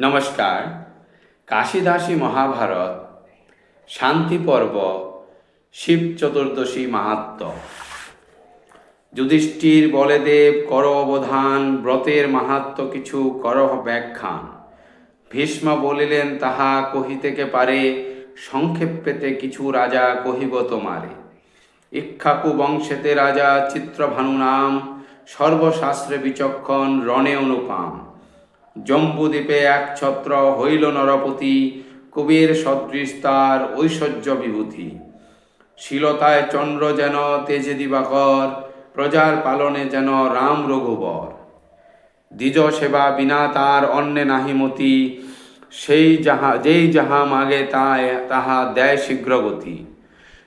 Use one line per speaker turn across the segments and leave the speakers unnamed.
নমস্কার। কাশীদাসী মহাভারত, শান্তি পর্ব, শিব চতুর্দশী মাহাত্ম। যুধিষ্ঠির বলে দেব, কর অবধান, ব্রতের মাহাত্ম কিছু করহ ব্যাখ্যান। ভীষ্ম বলিলেন, তাহা কহিতেকে পারে? সংক্ষেপ পেতে কিছু রাজা কহিব তোমারে। ইক্ষাকু বংশেতে রাজা চিত্রভানু নাম সর্বশাস্ত্রে বিচক্ষণ রণে অনুপাম। জম্বুদ্বীপে এক ছত্র হইল নরপতি, কবির সদৃশ তার ঐশ্বর্য বিভূতি। শীলতায় চন্দ্র যেন তেজে দিবাকর, প্রজার পালনে যেন রাম রঘুবর। দ্বিজ সেবা বিনা তার অন্যে নাহিমতি সেই যাহা, যেই যাহা মাগে তাই, তাহা দেয় শীঘ্রগতি।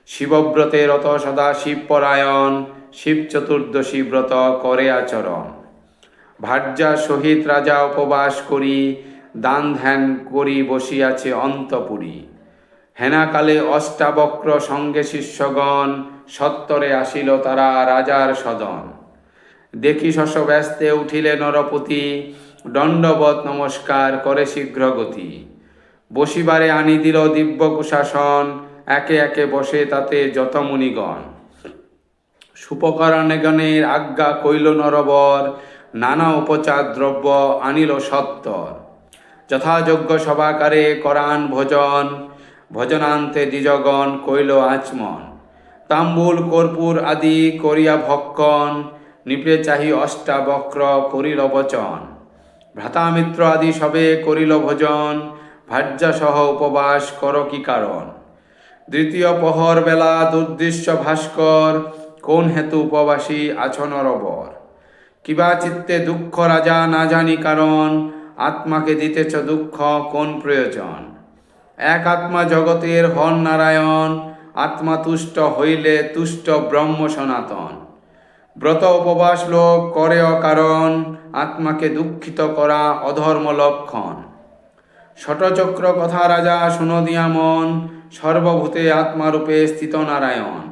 শিবব্রতে রত সদা শিবপরায়ণ, শিব চতুর্দশী ব্রত করে আচরণ। ভার্যা সহিত রাজা উপবাস করি, দান ধ্যান করি বসিয়াছে অন্তপুরী। হেনাকালে অষ্টাবক্র সঙ্গে শিষ্যগণ সত্তরে আসিল তারা রাজার সদন। দেখি শশ ব্যস্তে উঠিলে নরপতি দণ্ডবত নমস্কার করে শীঘ্র গতি বসিবারে আনি দিল দিব্য কুশাসন একে একে বসে তাতে যত মুনিগণ সুপকরণগণের আজ্ঞা কইল নরবর নানা উপচার দ্রব্য আনিল সত্তর। যথাযোগ্য সভাকারে করান ভোজন, ভজনান্তে দ্বিজগণ কইল আচমন। তাম্বুল, কর্পূর আদি করিয়া ভক্ষণ, নিপে চাহি অষ্টাবক্র করিল বচন। ভ্রাতামিত্র আদি সবে করিল ভোজন, ভার্যাসহ উপবাস কর কি কারণ? দ্বিতীয় পহর বেলা দুর্দৃশ্য ভাস্কর, কোন হেতু উপবাসী আছন রবর? কিবা চিত্তে দুঃখ রাজা না জানি কারণ, আত্মাকে দিতেছ দুঃখ কোন প্রয়োজন? এক আত্মা জগতের হন নারায়ণ, আত্মা তুষ্ট হইলে তুষ্ট ব্রহ্ম সনাতন। ব্রত উপবাস লোক করে অকারণ, আত্মাকে দুঃখিত করা অধর্ম লক্ষণ। ষটচক্র কথা রাজা শুনো দিয়া মন, সর্বভূতে আত্মারূপে স্থিত নারায়ণ।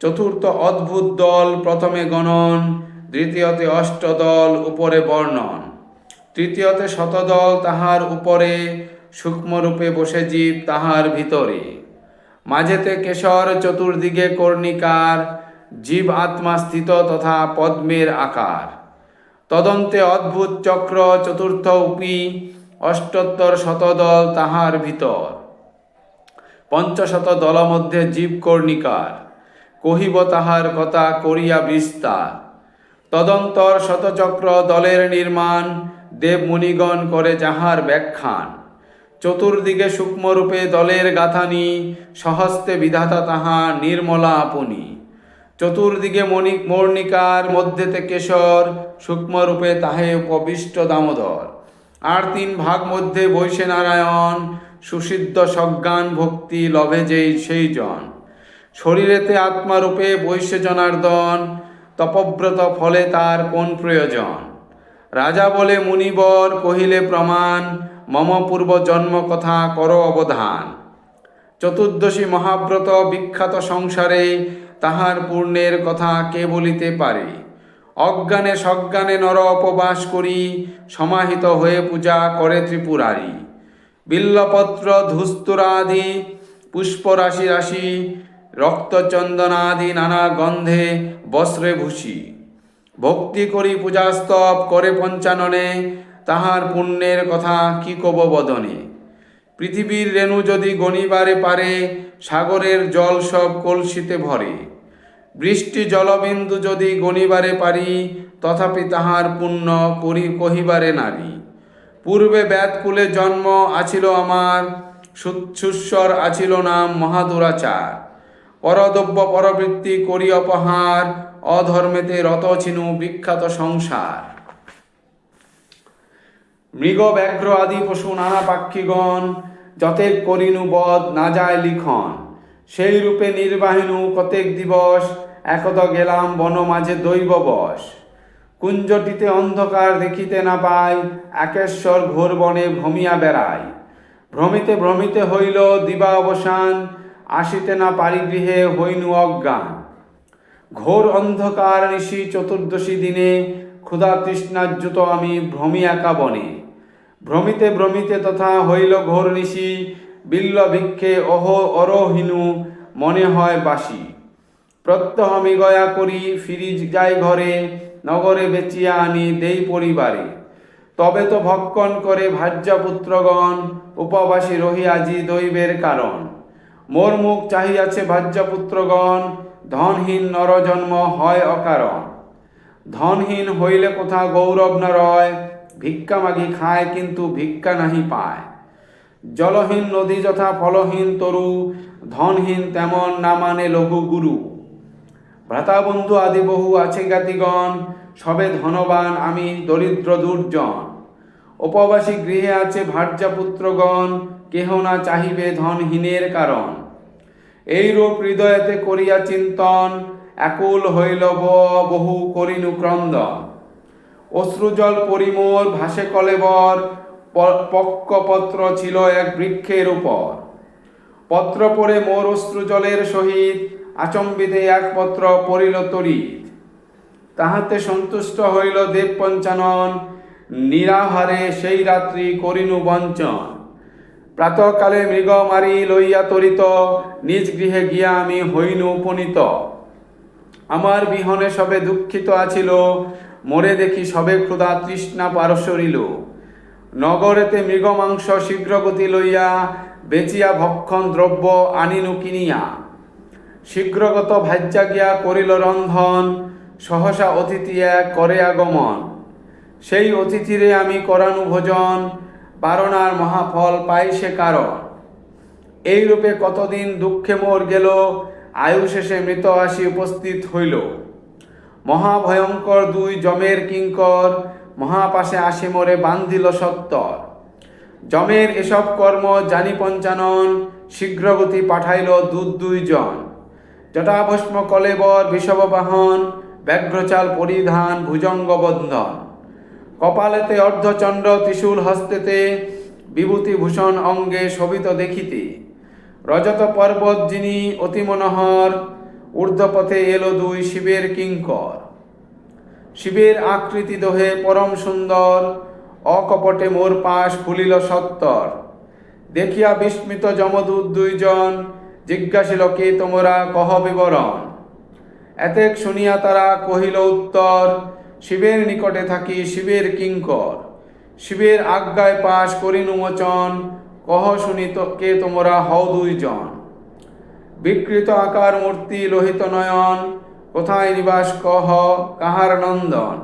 চতুর্থ অদ্ভুত দল প্রথমে গণন দ্বিতীয়তে অষ্টদল উপরে বর্ণন। তৃতীয়তে শতদল তাহার উপরে, সূক্ষ্মরূপে বসে জীব তাহার ভিতরে। মাঝেতে কেশর, চতুর্দিকে কর্ণিকার, জীব আত্মা স্থিত তথা পদ্মের আকার। তদন্তে অদ্ভুত চক্র, চতুর্থ উপি, অষ্টোত্তর শতদল তাহার ভিতর। পঞ্চশত দল মধ্যে জীব কর্ণিকার। কহিব তাহার কথা, করিয়া বিস্তার। তদন্তর শতচক্র দলের নির্মাণ দেব মুনিগণ করে যাহার ব্যাখ্যান। চতুর্দিকে সূক্ষ্মরূপে দলের গাথানি, সহস্তে বিধাতা তাহা নির্মলা আপনি। চতুর্দিকে মণি, মর্ণিকার মধ্যেতে কেশর, সূক্ষ্মরূপে তাহে উপবিষ্ট দামোদর। আর তিন ভাগ মধ্যে বৈশে নারায়ণ, সুসিদ্ধ সজ্ঞান ভক্তি লভে যেই সেই জন শরীরেতে আত্মারূপে বৈশ্য জনার্দন তপব্রত ফলে তার কোন প্রয়োজন? রাজা বলে, মুনিবর, কহিলে প্রমাণ, মম পূর্ব জন্ম কথা কর অবধান। চতুর্দশী মহাব্রত বিখ্যাত সংসারে তাহার পূর্ণের কথা কে বলিতে পারে? অজ্ঞানে সজ্ঞানে নর উপবাস করি, সমাহিত হয়ে পূজা করে ত্রিপুরারি। বিল্লপত্র ধুস্তুরাদি পুষ্প রাশি রাশি রক্তচন্দনাদি নানা গন্ধে বস্ত্রে ভূষি। ভক্তি করি পূজাস্তব করে পঞ্চাননে, তাহার পুণ্যের কথা কি কব বদনে? পৃথিবীর রেণু যদি গণিবারে পারে, সাগরের জল সব কলসিতে ভরে। বৃষ্টি জলবিন্দু যদি গণিবারে পারি, তথাপি তাহার পুণ্য করি কহিবারে নারী। পূর্বে ব্যাতকুলে জন্ম আছিল আমার, সুৎসুস্বর আছিল নাম মহাদুরাচার। পরদ্রব্য পরবৃত্তি করি অপহার, অধর্মেতে রত ছিনু বিখ্যাত সংসার। মৃগ, ব্যাঘ্র আদি পশু নানা পাক্ষিগণ যতেক করিনু বধ না যায় লিখন। সেই রূপে নির্বাহিনু কতেক দিবস একত গেলাম বন মাঝে দৈব বশ কুঞ্জটিতে অন্ধকার দেখিতে না পাই, একেশ্বর ঘোর বনে ভ্রমিয়া বেড়াই। ভ্রমিতে ভ্রমিতে হইল দিবা অবসান আসিতে না পারি গৃহে হইনু অজ্ঞান। ঘোর অন্ধকার নিশি চতুর্দশী দিনে ক্ষুধা তৃষ্ণাজ্যুত আমি ভ্রমি একা বনে। ভ্রমিতে ভ্রমিতে তথা হইল ঘোর নিশি, বিল্ল ভিক্ষে অহ অরহিনু মনে হয় বাসি। প্রত্যহ আমি গয়া করি, ফিরি যাই ঘরে, নগরে বেচিয়া আনি দেই পরিবারে। তবে তো ভক্ষণ করে ভাজ্যা পুত্রগণ উপবাসী রহি আজি দৈবের কারণ। মোর মুখ চাহিয়াছে ভাজ্যা পুত্রগণ ধনহীন নরজন্ম হয় অকারণ। ধনহীন হইলে কোথা গৌরব না রয়, ভিক্ষা মাগি খায় কিন্তু ভিক্ষা নাহি পায়। জলহীন নদী যথা ফলহীন তরু, ধনহীন তেমন না মানে লঘু গুরু। ভ্রাতা বন্ধু আদি বহু আছে জ্ঞাতিগণ, সবে ধনবান আমি দরিদ্র দুর্জন। উপবাসী গৃহে আছে ভার্যা পুত্রগণ কেহ না চাহিবে ধনহীনের কারণ। এই রূপ হৃদয়তে করিয়া চিন্তন, একুল হইল বহু করিনু ক্রন্দন। অশ্রুজল পরিমোর ভাসে কলেবর পক্কপত্র ছিল এক বৃক্ষের উপর। পত্র পড়ে মোর অশ্রুজলের সহিত, আচম্বিতে এক পত্র পড়িল তরিত তাহাতে সন্তুষ্ট হইল দেব পঞ্চানন নিরাহারে সেই রাত্রি করিনু বঞ্চন। প্রাতকালে মৃগ মারি লইয়া তরিত, নিজ গৃহে গিয়া আমি হইনু উপনীত। আমার বিহনে সবে দুঃখিত আছিল, মরে দেখি সবে ক্ষুধা তৃষ্ণা পারসরিল নগরেতে মৃগ মাংস শীঘ্রগতি লইয়া বেচিয়া ভক্ষণ দ্রব্য আনিনু কিনিয়া। শীঘ্রগত ভাজ্যা গিয়া করিল রন্ধন, সহসা অতিথি এক করে আগমন। সেই অতিথিরে আমি করানু ভোজন বারণার মহাফল পাই সে কারণ। এই রূপে কতদিন দুঃখে মোর গেল আয়ু শেষে মৃত আসি উপস্থিত হইল। মহাভয়ঙ্কর দুই জমের কিঙ্কর, মহাপাশে আসে মোরে বান্ধিল সত্তর। জমের এসব কর্ম জানি পঞ্চানন, শীঘ্রগতি পাঠাইল দুধ দুইজন। জটাভস্ম কলেবর বিষব বাহন ব্যাঘ্রচাল পরিধান ভুজঙ্গ বন্ধন কপালেতে অর্ধচন্দ্র ত্রিশূল হস্তেতে বিভূতি ভূষণ অঙ্গে শোভিত দেখিতে। রজত পর্বত যিনি অতি মনোহর, ঊর্ধ্বপথে এলো দুই শিবের কিঙ্কর। শিবের আকৃতি দোহে পরম সুন্দর, অকপটে মোর পাশ ফুলিল সত্তর। দেখিয়া বিস্মিত যমদূত দুইজন জিজ্ঞাসিল, কে তোমরা? কহ বিবরণ। এতেক শুনিয়া তারা কহিল, উত্তর। শিবের নিকটে থাকি, শিবের কিঙ্কর। শিবের আজ্ঞায় পাশ করিনু মোচন, কহ শুনিত কে তোমরা হও দুইজন। বিকৃত আকার মূর্তি লোহিত নয়ন, কোথায় নিবাস কহ কাহার নন্দন?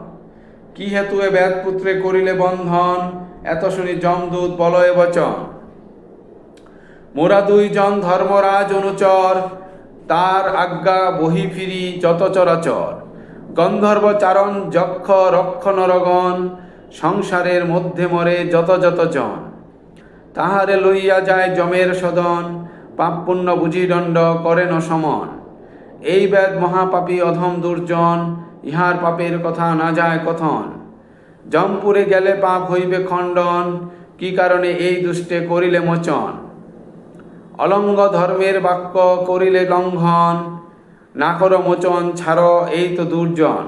কি হেতু এ ব্যাতপুত্রে করিলে বন্ধন, এত শুনি যমদূত বলয় বচন। মোরা দুইজন ধর্মরাজ অনুচর, তার আজ্ঞা বহি ফিরি যত চরাচর। গন্ধর্ব চারণ যক্ষ রক্ষ নরগণ সংসারের মধ্যে মরে যত যত জন। তাহারে লইয়া যায় জমের সদন, পাপ পুণ্য বুঝি দণ্ড করেন সমন। এই বেদ মহাপাপী অধম দুর্জন, ইহার পাপের কথা না যায় কথন। জমপুরে গেলে পাপ হইবে খণ্ডন, কি কারণে এই দুষ্টে করিলে মোচন? অলঙ্গ ধর্মের বাক্য করিলে লঙ্ঘন না কর মোচন, ছাড়, এই তো দুর্জন।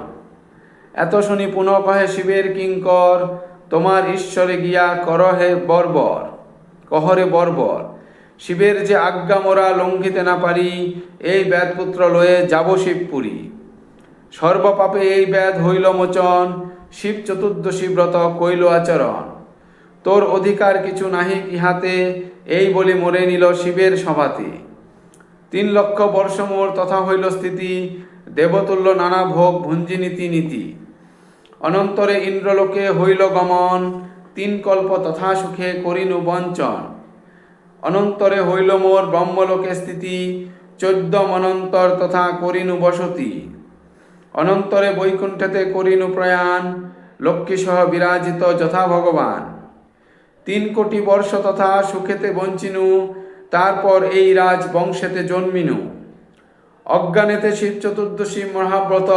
এত শুনি পুনঃ কহে শিবের কিঙ্কর, তোমার ঈশ্বরে গিয়া কর হে বর্বর কহরে বর্বর, শিবের যে আজ্ঞা মোরা লঙ্ঘিতে না পারি, এই ব্যাধপুত্র লয়ে যাব শিবপুরী। সর্বপাপে এই ব্যাধ হইল মোচন, শিব চতুর্দশী ব্রত কইল আচরণ। তোর অধিকার কিছু নাহি ইহাতে, এই বলে মরে নিল শিবের সভাতে। তিন লক্ষ বর্ষ মোর তথা হইল স্থিতি, দেবতুল্য নানা ভোগ ভুঞ্জি নীতি নীতি। অনন্তরে ইন্দ্রলোকে হইল গমন, তিন কল্প তথা সুখে করিনু বঞ্চন। অনন্তরে হইল মোর ব্রহ্মলোকে স্থিতি, চোদ্দ মনন্তর তথা করিনু বসতি। অনন্তরে বৈকুণ্ঠেতে করিনু প্রয়াণ, লক্ষ্মীসহ বিরাজিত যথা ভগবান। তিন কোটি বর্ষ তথা সুখেতে বঞ্চিনু তারপর এই রাজ বংশেতে জন্মিনু। অজ্ঞানেতে শিব চতুর্দশী মহাব্রত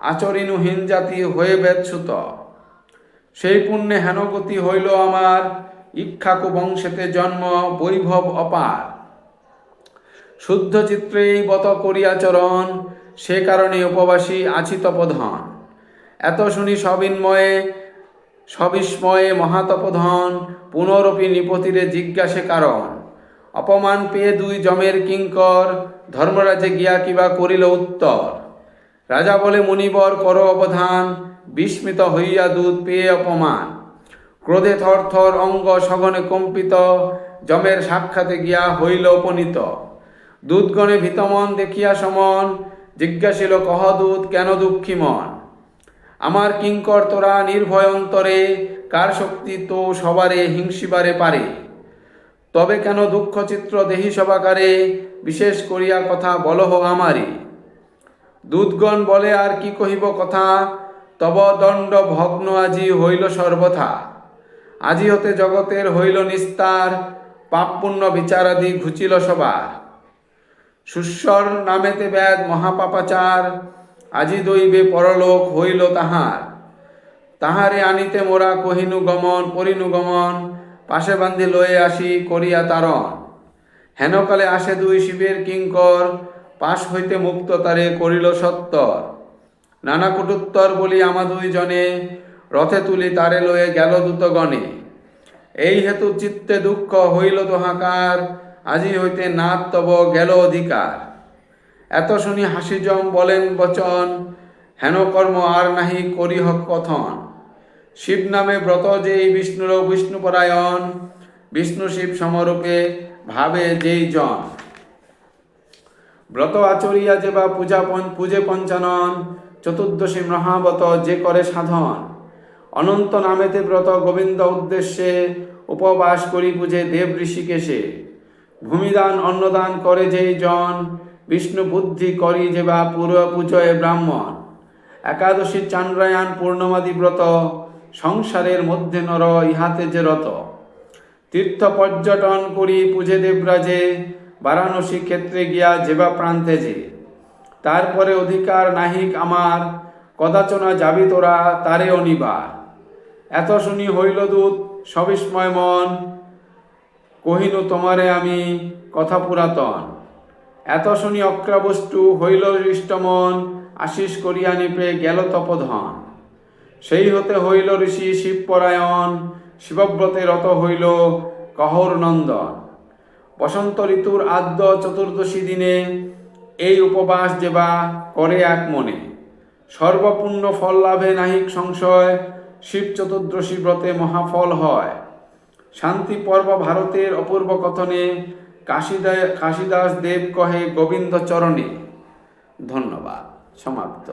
আচরিনু হীন জাতি হয়ে বেচ্যুত সেই পুণ্যে হেনগতি হইল আমার, ইক্ষাকু বংশেতে জন্ম, বৈভব অপার। শুদ্ধ চিত্রেই বত করিয়াচরণ সে কারণে উপবাসী আছি তপধন এত শুনি সবিন্ময়ে, সবিস্ময়ে মহাতপধন, পুনরপি নিপতিরে জিজ্ঞাসে কারণ। অপমান পেয়ে দুই জমের কিঙ্কর, ধর্মরাজে গিয়া কিবা করিল উত্তর? রাজা বলে, মুনিবর, কর অবধান, বিস্মিত হইয়া দুধ পেয়ে অপমান। ক্রোধে থর থর অঙ্গ সগনে কম্পিত, জমের সাক্ষাতে গিয়া হইল উপনীত। দুধগণে ভীতমন দেখিয়া সমন, জিজ্ঞাসিল, কহ দুধ, কেন দুঃখী মন? আমার কিঙ্কর তোরা নির্ভয় অন্তরে, কার শক্তি তো সবারে হিংসিবারে পারে? তবে কেন দুঃখ চিত্র দেহি সভাকারে বিশেষ করিয়া কথা বলহ আমারে। দুধগণ বলে, আর কি কহিব কথা? তব দণ্ড ভগ্ন আজি হইল সর্বথা। আজি হতে জগতের হইল নিস্তার পাপ পুণ্য বিচারাদি ঘুচিল সবার। সুস্বর নামেতে ব্যাদ মহাপাপাচার, আজি দৈবে পরলোক হইল তাহার। তাহারে আনিতে মোরা কহিনু গমন করিনু গমন পাশে বান্ধি লয়ে আসি করিয়া তারণ। হেনকালে আসে দুই শিবের কিঙ্কর, পাশ হইতে মুক্ত তারে করিল সত্তর। নানা কুটুত্তর বলি আমা দুই জনে রথে তুলি তারে লয়ে গেল দুত গণে এই হেতু চিত্তে দুঃখ হইল তোহাকার আজি হইতে নাথ তব গেল অধিকার। এত শুনি হাসিজম বলেন বচন হেন কর্ম আর নাহি করিহ কথন। শিব নামে ব্রত যেই বিষ্ণুর বিষ্ণুপরায়ণ, বিষ্ণু শিব সমরূপে ভাবে যেই জন। ব্রত আচরিয়া যে বা পূজা পূজে পঞ্চানন, চতুর্দশী মহাবত যে করে সাধন। অনন্ত নামেতে ব্রত গোবিন্দ উদ্দেশ্যে উপবাস করি পূজে দেব ঋষিকেশে। ভূমিদান, অন্নদান করে যেই জন, বিষ্ণু বুদ্ধি করি যে বা পূর্ব পূজয়ে ব্রাহ্মণ। একাদশী চান্দ্রায়ণ পূর্ণমাদি ব্রত সংসারের মধ্যে নর, ইহাতে যে রত। তীর্থ পর্যটন করি পূজে দেবরাজে, বারাণসী ক্ষেত্রে গিয়া যেবা প্রান্তে যে। তারপরে অধিকার নাহিক আমার, কদাচনা যাবি তোরা তারে অনিবার এত শুনি হইল দূত, সবিস্ময় মন, কহিনু তোমারে আমি কথা পুরাতন। এত শুনি অক্রাবস্তু হইল হৃষ্টমন আশিস করিয়া নিপে গেল তপধন। সেই হতে হইল ঋষি শিবপরায়ণ, শিবব্রতে রত হইল কহর নন্দন বসন্ত ঋতুর আদ্য চতুর্দশী দিনে এই উপবাস দেবা করে এক মনে। সর্বপূর্ণ ফল লাভে নাহিক সংশয়, শিব চতুর্দশী ব্রতে মহাফল হয়। শান্তি পর্ব ভারতের অপূর্ব কথনে কাশিদা, কাশিদাস দেব কহে গোবিন্দ চরণে। ধন্যবাদ। সমাপ্ত।